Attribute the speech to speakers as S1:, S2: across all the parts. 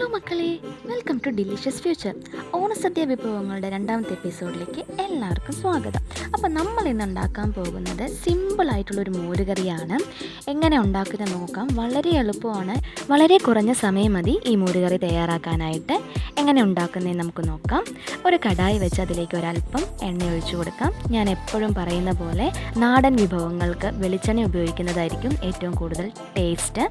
S1: Hello മക്കളെ welcome to delicious future Onasadya വിഭവങ്ങളുടെ രണ്ടാമത്തെ എപ്പിസോഡിലേക്ക് എല്ലാവർക്കും സ്വാഗതം. അപ്പോൾ നമ്മൾ ഇന്ന് ഉണ്ടാക്കാൻ പോകുന്നത് സിമ്പിളായിട്ടുള്ളൊരു മോരുകറിയാണ്. എങ്ങനെ ഉണ്ടാക്കുന്നത് നോക്കാം. വളരെ എളുപ്പമാണ്. വളരെ കുറഞ്ഞ സമയം മതി ഈ മോരുകറി തയ്യാറാക്കാനായിട്ട്. എങ്ങനെ ഉണ്ടാക്കുന്നതെന്ന് നമുക്ക് നോക്കാം. ഒരു കടായി വെച്ച് അതിലേക്ക് ഒരല്പം എണ്ണ ഒഴിച്ചു കൊടുക്കാം. ഞാൻ എപ്പോഴും പറയുന്ന പോലെ നാടൻ വിഭവങ്ങൾക്ക് വെളിച്ചെണ്ണ ഉപയോഗിക്കുന്നതായിരിക്കും ഏറ്റവും കൂടുതൽ ടേസ്റ്റ്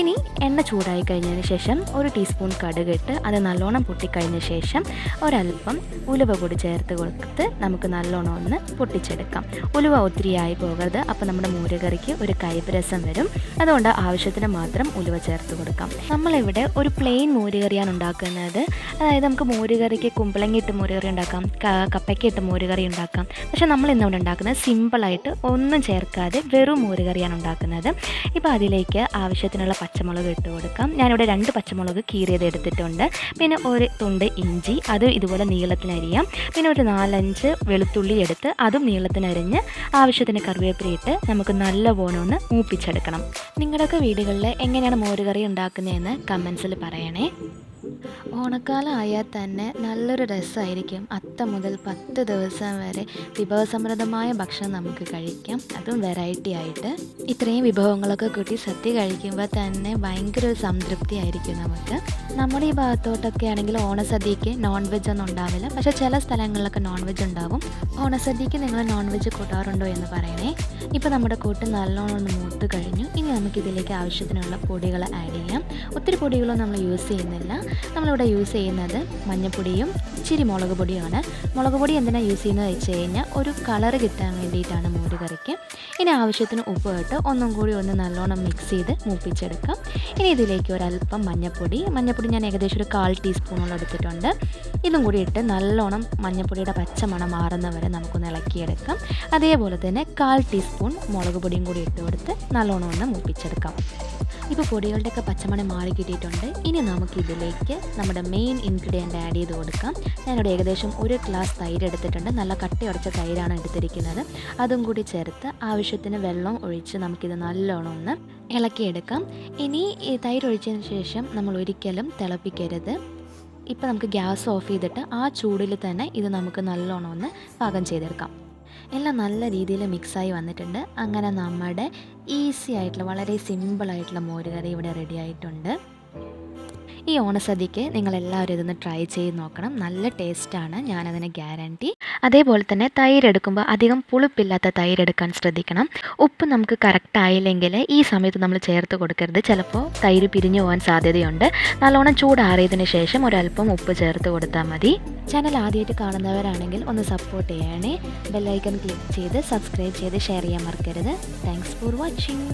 S1: ഇനി എണ്ണ ചൂടായി കഴിഞ്ഞതിന് ശേഷം ഒരു ടീസ്പൂൺ കടുക് ഇട്ട് അത് നല്ലോണം പൊട്ടിക്കഴിഞ്ഞ ശേഷം ഒരല്പം ഉലുവ കൂടി ചേർത്ത് കൊടുത്ത് നമുക്ക് നല്ലോണം ഒന്ന് പൊട്ടിച്ചെടുക്കാം. ഉലുവ ഒത്തിരിയായി പോകരുത്. അപ്പോൾ നമ്മുടെ മൂരകറിക്ക് ഒരു കൈപ്രസം വരും. അതുകൊണ്ട് ആവശ്യത്തിന് മാത്രം ഉലുവ ചേർത്ത് കൊടുക്കാം. നമ്മളിവിടെ ഒരു പ്ലെയിൻ മൂരുകറിയാണ് ഉണ്ടാക്കുന്നത്. അതായത് നമുക്ക് മൂരുകറിക്ക് കുമ്പളങ്ങിയിട്ട് മൂരുകറി ഉണ്ടാക്കാം കപ്പയ്ക്കിട്ട് മൂരുകറി ഉണ്ടാക്കാം. പക്ഷേ നമ്മൾ ഇന്നിവിടെ ഉണ്ടാക്കുന്നത് സിമ്പിളായിട്ട് ഒന്നും ചേർക്കാതെ വെറും മൂരുകറിയാണ് ഉണ്ടാക്കുന്നത്. ഇപ്പോൾ അതിലേക്ക് ആവശ്യത്തിനുള്ള പച്ചമുളക് ഇട്ട് കൊടുക്കാം. ഞാനിവിടെ രണ്ട് പച്ചമുളക് കീറിയത് എടുത്തിട്ടുണ്ട്. പിന്നെ ഒരു തുണ്ട് ഇഞ്ചി അത് ഇതുപോലെ നീളത്തിനരിയാം പിന്നെ ഒരു നാലഞ്ച് വെളുത്തുള്ളി എടുത്ത് അതും നീളത്തിനരിഞ്ഞ് ആവശ്യത്തിന് കറിവേപ്പില ഇട്ട് നമുക്ക് നല്ലപോലെ ഒന്ന് മൂപ്പിച്ചെടുക്കണം നിങ്ങളുടെയൊക്കെ വീടുകളിൽ എങ്ങനെയാണ് മോരുകറി ഉണ്ടാക്കുന്നതെന്ന് കമൻസിൽ പറയണേ. ഓണക്കാലം ആയാൽ തന്നെ നല്ലൊരു രസമായിരിക്കും അത്ത മുതൽ പത്ത് ദിവസം വരെ വിഭവസമൃദ്ധമായ ഭക്ഷണം നമുക്ക് കഴിക്കാം. അതും വെറൈറ്റി ആയിട്ട്. ഇത്രയും വിഭവങ്ങളൊക്കെ കൂട്ടി സദ്യ കഴിക്കുമ്പോൾ തന്നെ ഭയങ്കര ഒരു സംതൃപ്തി ആയിരിക്കും നമുക്ക്. നമ്മുടെ ഈ ഭാഗത്തോട്ടൊക്കെ ആണെങ്കിൽ ഓണസദ്യക്ക് നോൺ വെജ് ഒന്നും ഉണ്ടാവില്ല. പക്ഷെ ചില സ്ഥലങ്ങളിലൊക്കെ നോൺ വെജ് ഉണ്ടാവും. ഓണസദ്യക്ക് നിങ്ങൾ നോൺ വെജ് കൂട്ടാറുണ്ടോ എന്ന് പറയണേ. ഇപ്പോൾ നമ്മുടെ കൂട്ട് നല്ലോണം ഒന്ന് മൂത്ത് കഴിഞ്ഞു. ഇനി നമുക്ക് ഇതിലേക്ക് ആവശ്യത്തിനുള്ള പൊടികൾ ആഡ് ചെയ്യാം. ഒത്തിരി പൊടികളൊന്നും നമ്മൾ യൂസ് ചെയ്യുന്നില്ല. നമ്മളിവിടെ യൂസ് ചെയ്യുന്നത് മഞ്ഞൾപ്പൊടിയും ഇച്ചിരി മുളക് പൊടിയുമാണ്. മുളക് പൊടി എന്തിനാണ് യൂസ് ചെയ്യുന്നത് വെച്ച് കഴിഞ്ഞാൽ ഒരു കളർ കിട്ടാൻ വേണ്ടിയിട്ടാണ് മോര് കറിക്ക്. ഇനി ആവശ്യത്തിന് ഉപ്പ് ഇട്ട് ഒന്നും കൂടി ഒന്ന് നല്ലോണം മിക്സ് ചെയ്ത് മൂപ്പിച്ചെടുക്കാം. ഇനി ഇതിലേക്ക് ഒരല്പം മഞ്ഞൾപ്പൊടി മഞ്ഞൾപ്പൊടി ഞാൻ ഏകദേശം ഒരു കാൽ ടീസ്പൂണോളം എടുത്തിട്ടുണ്ട്. ഇതും കൂടി ഇട്ട് നല്ലോണം മഞ്ഞൾപ്പൊടിയുടെ പച്ചമണം മാറുന്നവരെ നമുക്കൊന്ന് ഇളക്കിയെടുക്കാം. അതേപോലെ തന്നെ കാൽ ടീസ്പൂൺ മുളക് പൊടിയും കൂടി ഇട്ട് കൊടുത്ത് നല്ലോണം ഒന്ന് മൂപ്പിച്ചെടുക്കാം. ഇപ്പോൾ പൊടികളുടെയൊക്കെ പച്ചമണം മാറി കിട്ടിയിട്ടുണ്ട്. ഇനി നമുക്ക് ഇതിലേക്ക് നമ്മുടെ മെയിൻ ഇൻഗ്രീഡിയന്റ് ആഡ് ചെയ്ത് കൊടുക്കാം. ഞാനിവിടെ ഏകദേശം ഒരു ഗ്ലാസ് തൈര് എടുത്തിട്ടുണ്ട്. നല്ല കട്ടി ഉടച്ച തൈരാണ് എടുത്തിരിക്കുന്നത്. അതും കൂടി ചേർത്ത് ആവശ്യത്തിന് വെള്ളം ഒഴിച്ച് നമുക്കിത് നല്ലോണം ഒന്ന് ഇളക്കിയെടുക്കാം. ഇനി ഈ തൈര് ഒഴിച്ചതിന് ശേഷം നമ്മൾ ഒരിക്കലും തിളപ്പിക്കരുത്. ഇപ്പോൾ നമുക്ക് ഗ്യാസ് ഓഫ് ചെയ്തിട്ട് ആ ചൂടിൽ തന്നെ ഇത് നമുക്ക് നല്ലോണം ഒന്ന് പാകം ചെയ്തെടുക്കാം. എല്ലാം നല്ല രീതിയിൽ മിക്സായി വന്നിട്ടുണ്ട്. അങ്ങനെ നമ്മുടെ ഈസി ആയിട്ടുള്ള വളരെ സിമ്പിളായിട്ടുള്ള മോരുകറി ഇവിടെ റെഡി ആയിട്ടുണ്ട്. ഈ ഓണസദ്യക്ക് നിങ്ങൾ എല്ലാവരും ഇതൊന്ന് ട്രൈ ചെയ്ത് നോക്കണം. നല്ല ടേസ്റ്റാണ് ഞാനതിന് ഗ്യാരണ്ടി അതേപോലെ തന്നെ തൈര് എടുക്കുമ്പോൾ അധികം പുളിപ്പില്ലാത്ത തൈര് എടുക്കാൻ ശ്രദ്ധിക്കണം. ഉപ്പ് നമുക്ക് കറക്റ്റ് ആയില്ലെങ്കിൽ ഈ സമയത്ത് നമ്മൾ ചേർത്ത് കൊടുക്കരുത്. ചിലപ്പോൾ തൈര് പിരിഞ്ഞു പോകാൻ സാധ്യതയുണ്ട്. നല്ലോണം ചൂടാറിയതിന് ശേഷം ഒരല്പം ഉപ്പ് ചേർത്ത് കൊടുത്താൽ മതി. ചാനൽ ആദ്യമായിട്ട് കാണുന്നവരാണെങ്കിൽ ഒന്ന് സപ്പോർട്ട് ചെയ്യണേ. ബെല്ലൈക്കൺ ക്ലിക്ക് ചെയ്ത് സബ്സ്ക്രൈബ് ചെയ്ത് ഷെയർ ചെയ്യാൻ മറക്കരുത്. Thanks for watching